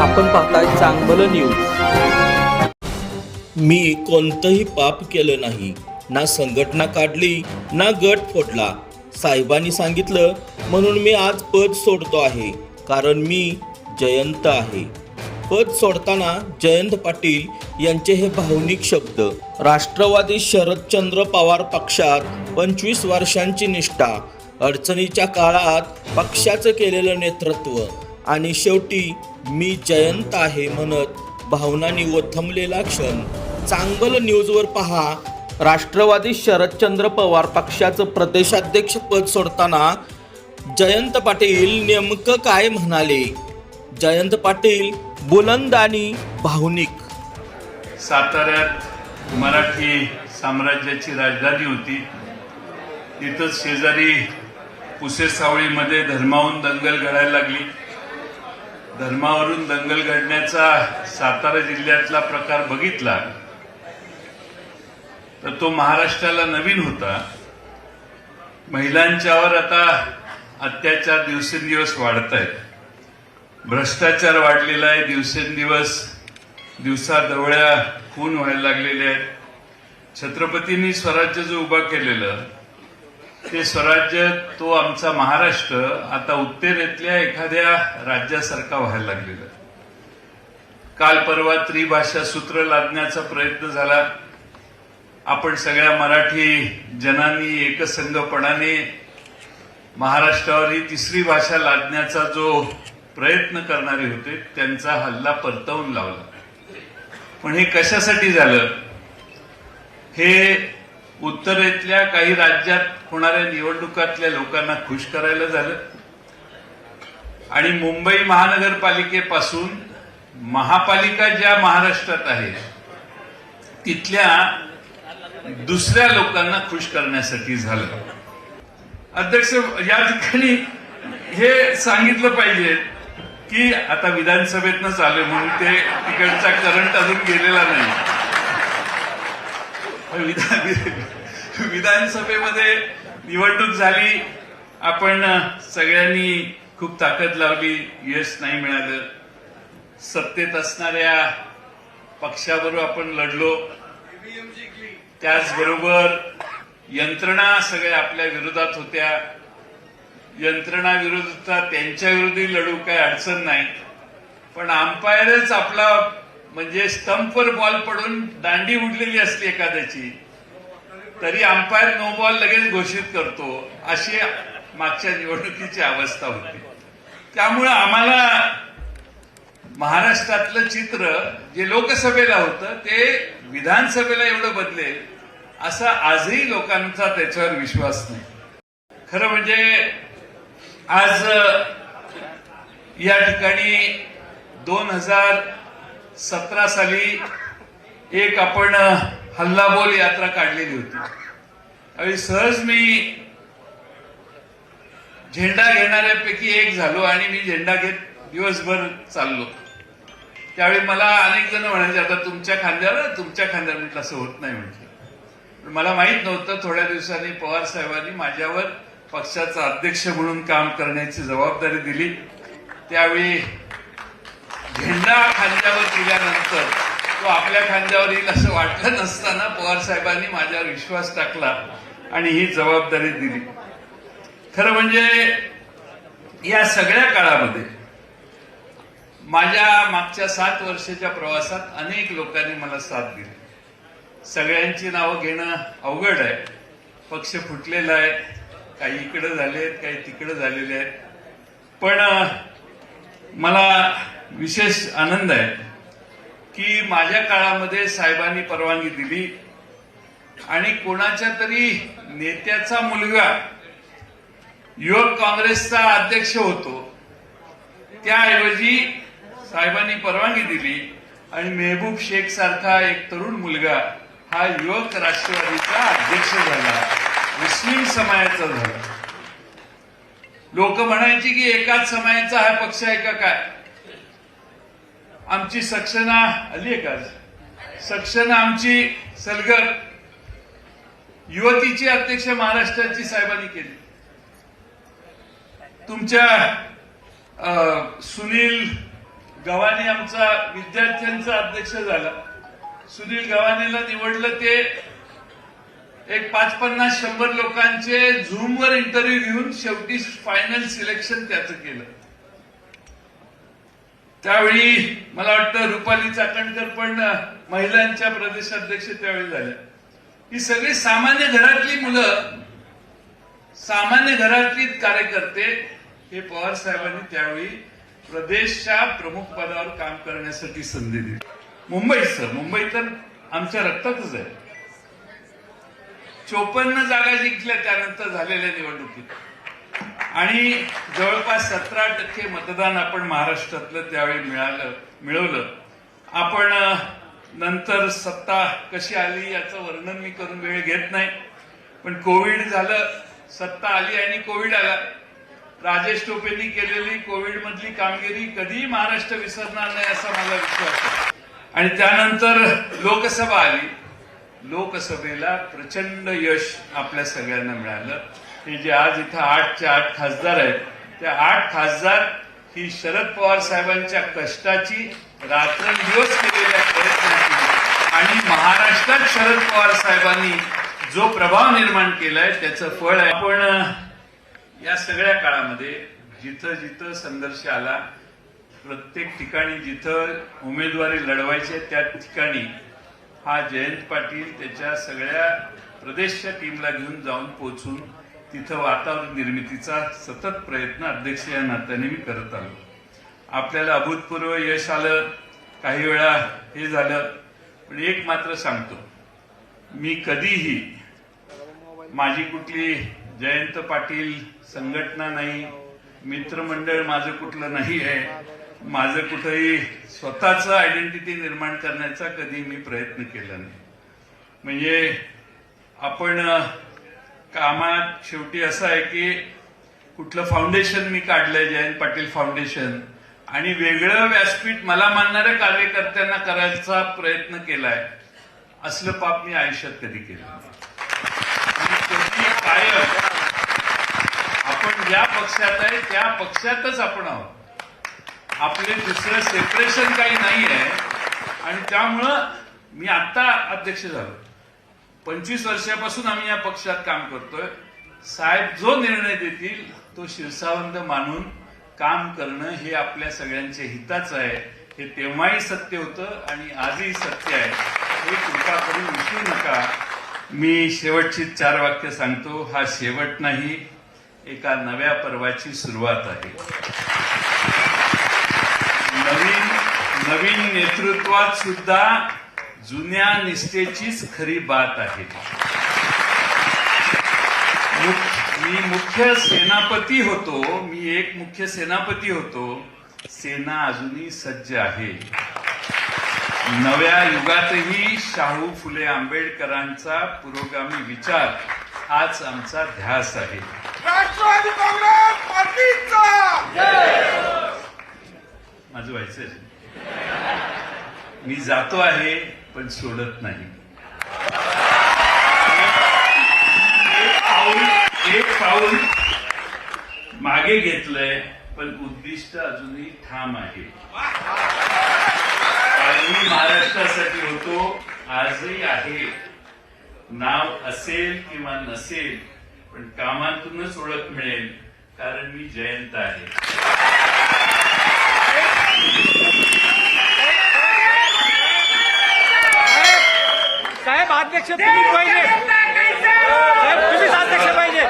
आपण पाहताय चांगलं न्यूज मी कोणतंही पाप केलं नाही. ना संघटना काढली ना गट फोडला. साहेबांनी सांगितलं म्हणून मी आज पद सोडतो आहे. कारण मी जयंत आहे. पद सोडताना जयंत पाटील यांचे हे भावनिक शब्द राष्ट्रवादी शरदचंद्र पवार पक्षात पंचवीस वर्षांची निष्ठा अडचणीच्या काळात पक्षाचं केलेलं नेतृत्व आणि शेवटी मी जयंत आहे म्हणत भावनांनी ओथंबलेला क्षण. चांगलं न्यूजवर पहा. राष्ट्रवादी शरदचंद्र पवार पक्षाचं प्रदेशाध्यक्ष पद सोडताना जयंत पाटील नेमकं काय म्हणाले? जयंत पाटील बुलंद आणि भावनिक. साताऱ्यात मराठी साम्राज्याची राजधानी होती. तिथंच शेजारी पुसे सावळीमध्ये धर्माहून दंगल घडायला लागली. धर्मावरून दंगल घडण्याचा सातारा जिल्ह्यातला प्रकार बघितला तर तो महाराष्ट्राला नवीन होता. महिलांच्यावर आता अत्याचार दिवसेंदिवस वाढत आहेत भ्रष्टाचार वाढलेला आहे दिवसेंदिवस दिवसादवळ्या खून व्हायला लागलेले आहेत. छत्रपतींनी स्वराज्य जो उभा केलेलं ते स्वराज्य तो आमचा महाराष्ट्र आता उत्तरेतल्या एखाद्या राज्यासारखा व्हायला लागलेला. काल परवा त्रिभाषा सूत्र लादण्याचा प्रयत्न झाला. आपण सगळ्या मराठी जनांनी एकसंघपणाने महाराष्ट्रावर ही तिसरी भाषा लादण्याचा जो प्रयत्न करणारे होते त्यांचा हल्ला परतवून लावला. पण हे कशासाठी झालं? हे उत्तरेतल्या काही राज्यात होणाऱ्या निवडणुकातल्या लोकांना खुश करायला झालं. आणि मुंबई महानगरपालिकेपासून महापालिका ज्या महाराष्ट्रात आहे तिथल्या दुसऱ्या लोकांना खुश करण्यासाठी झालं. अध्यक्ष या ठिकाणी हे सांगितलं पाहिजे की आता विधानसभेतनं चालू म्हणून ते तिकडचा करंट अजून गेलेला नाही. विधान विधानसभेमध्ये निवडणूक झाली. आपण सगळ्यांनी खूप ताकद लावली. यश नाही मिळालं. सत्तेत असणाऱ्या पक्षाबरोबर आपण लढलो. त्याचबरोबर यंत्रणा सगळ्या आपल्या विरोधात होत्या. यंत्रणा विरोधात त्यांच्या विरोधी लढू काही अडचण नाही. पण अंपायरच आपला म्हणजे स्टंपवर बॉल पडून दांडी उडलेली असली एखाद्याची तरी अंपायर नो बॉल लगेच घोषित करतो अशी मागच्या निवडणुकीची अवस्था होती. त्यामुळं आम्हाला महाराष्ट्रातलं चित्र जे लोकसभेला होतं ते विधानसभेला एवढं बदलेल असा आजही लोकांचा त्याच्यावर विश्वास नाही. खरं म्हणजे आज या ठिकाणी दोन हजार सतरा साली एक आपण हल्लाबोल यात्रा काढलेली होती. त्यावेळी सहज मी झेंडा घेणाऱ्यापैकी एक झालो आणि मी झेंडा घेत दिवसभर चाललो. त्यावेळी मला अनेक जण म्हणायचे आता तुमच्या खांद्यावर तुमच्या खांद्यावर. म्हटलं असं होत नाही म्हटलं. पण मला माहीत नव्हतं थोड्या दिवसांनी पवार साहेबांनी माझ्यावर पक्षाचा अध्यक्ष म्हणून काम करण्याची जबाबदारी दिली. त्यावेळी झेंडा खांद्यावर दिल्यानंतर तो आपल्या खांद्यावर येईल असं वाटलं नसताना पवार साहेबांनी माझ्यावर विश्वास टाकला आणि ही जबाबदारी दिली. खरं म्हणजे या सगळ्या काळामध्ये माझ्या मागच्या सात वर्षाच्या प्रवासात अनेक लोकांनी मला साथ दिली. सगळ्यांची नावं घेणं अवघड आहे. पक्ष फुटलेला आहे. काही इकडं झाले आहेत काही तिकडं झालेले आहेत. पण मला विशेष आनंद आहे की माझ्या काळामध्ये साहेबांनी परवानगी दिली आणि कोणाच्या तरी नेत्याचा मुलगा युवक काँग्रेसचा अध्यक्ष होतो त्याऐवजी साहेबांनी परवानगी दिली आणि मेहबूब शेख सारखा एक तरुण मुलगा हा युवक राष्ट्रवादीचा अध्यक्ष झाला. मुस्लिम समाजाचा झाला. लोक म्हणायची की एकाच समाजाचा हा पक्ष आहे का काय? आमची सक्षना आली आहे का सक्सेना आमची सलगर युवतीची अध्यक्ष महाराष्ट्राची साहेबांनी केली. तुमच्या सुनील गव्हाणे आमचा विद्यार्थ्यांचा अध्यक्ष झाला. सुनील गव्हाणेला निवडलं ते एक पाच पन्नास शंभर लोकांचे झूमवर इंटरव्ह्यू घेऊन शेवटी फायनल सिलेक्शन त्याचं केलं. त्यावेळी मला वाटतं रुपाली चाकणकर पण महिलांच्या प्रदेशाध्यक्ष त्यावेळी झाल्या. ही सगळी सामान्य घरातली मुलं सामान्य घरातली कार्यकर्ते हे पवार साहेबांनी त्यावेळी प्रदेशच्या प्रमुख पदावर काम करण्यासाठी संधी दिली. मुंबईचं मुंबई तर आमच्या रक्तातच आहे. चोपन्न जागा जिंकल्या त्यानंतर झालेल्या निवडणुकीत. आणि जवळपास सतरा टक्के मतदान आपण महाराष्ट्रातलं त्यावेळी मिळालं मिळवलं. आपण नंतर सत्ता कशी आली याचं वर्णन मी करून वेळ घेत नाही. पण कोविड झालं सत्ता आली आणि कोविड आला. राजेश टोपेंनी केलेली कोविड मधली कामगिरी कधीही महाराष्ट्र विसरणार नाही असा माझा विश्वास आहे. आणि त्यानंतर लोकसभा आली. लोकसभेला प्रचंड यश आपल्या सगळ्यांना मिळालं. हे जे आज इथं आठचे आठ खासदार आहेत त्या आठ खासदार ही शरद पवार साहेबांच्या कष्टाची रात्रंदिवस केलेल्या प्रयत्नाची आणि महाराष्ट्रात शरद पवार साहेबांनी जो प्रभाव निर्माण केलाय त्याचं फळ आहे. आपण या सगळ्या काळामध्ये जिथं जिथं संघर्ष आला प्रत्येक ठिकाणी जिथं उमेदवारी लढवायचे त्या ठिकाणी हा जयंत पाटील त्याच्या सगळ्या प्रदेशच्या टीमला घेऊन जाऊन पोचून तिथं वातावरण निर्मितीचा सतत प्रयत्न अध्यक्ष या नात्याने मी करत आलो. आपल्याला अभूतपूर्व यश आलं काही वेळा हे झालं पण एक मात्र सांगतो. मी कधीही माझी कुठली जयंत पाटील संघटना नाही मित्रमंडळ माझं कुठलं नाही आहे माझं कुठंही स्वतःचं आयडेंटिटी निर्माण करण्याचा कधी मी प्रयत्न केला नाही. म्हणजे आपण कामात शेवटी असं आहे की कुठलं फाउंडेशन मी काढलंय जयंत पाटील फाउंडेशन आणि वेगळं व्यासपीठ मला मानणाऱ्या कार्यकर्त्यांना करायचा प्रयत्न केलाय असलं पाप मी आयुष्यात कधी केलं आणि कायम आपण ज्या पक्षात आहे त्या पक्षातच आपण आहोत. आपले दुसरं सेपरेशन काही नाही आहे आणि त्यामुळं मी आता अध्यक्ष झालो. पंचवीस वर्षापासून आम्ही या पक्षात काम करतोय. साहेब जो निर्णय देतील तो शिरसावंत मानून काम करणं हे आपल्या सगळ्यांच्या हिताचं आहे. हे तेव्हाही सत्य होतं आणि आजही सत्य आहे. हे कृपा करून विसरू नका. मी शेवटची चार वाक्य सांगतो. हा शेवट नाही एका नव्या पर्वाची सुरुवात आहे. नवीन नवीन नेतृत्वात सुद्धा जुन्या निष्ठेचीच खरी बात आहे मी मुख्य सेनापती होतो मी एक मुख्य सेनापती होतो. सेना अजूनही सज्ज आहे. नव्या युगातही शाहू फुले आंबेडकरांचा पुरोगामी विचार हाच आमचा ध्यास आहे. राष्ट्रवादी काँग्रेस पार्टीचा! माझं व्हायचं मी जातो आहे. पण सोडत नाही. एक पाऊल एक मागे घेतलंय पण उद्दिष्ट अजूनही ठाम आहे. मी महाराष्ट्रासाठी होतो आजही आहे. नाव असेल किंवा नसेल पण कामातूनच ओळख मिळेल कारण मी जयंत आहे. साहेब अध्यक्ष तुम्ही पाहिजे. साहेब तुम्हीच अध्यक्ष पाहिजे.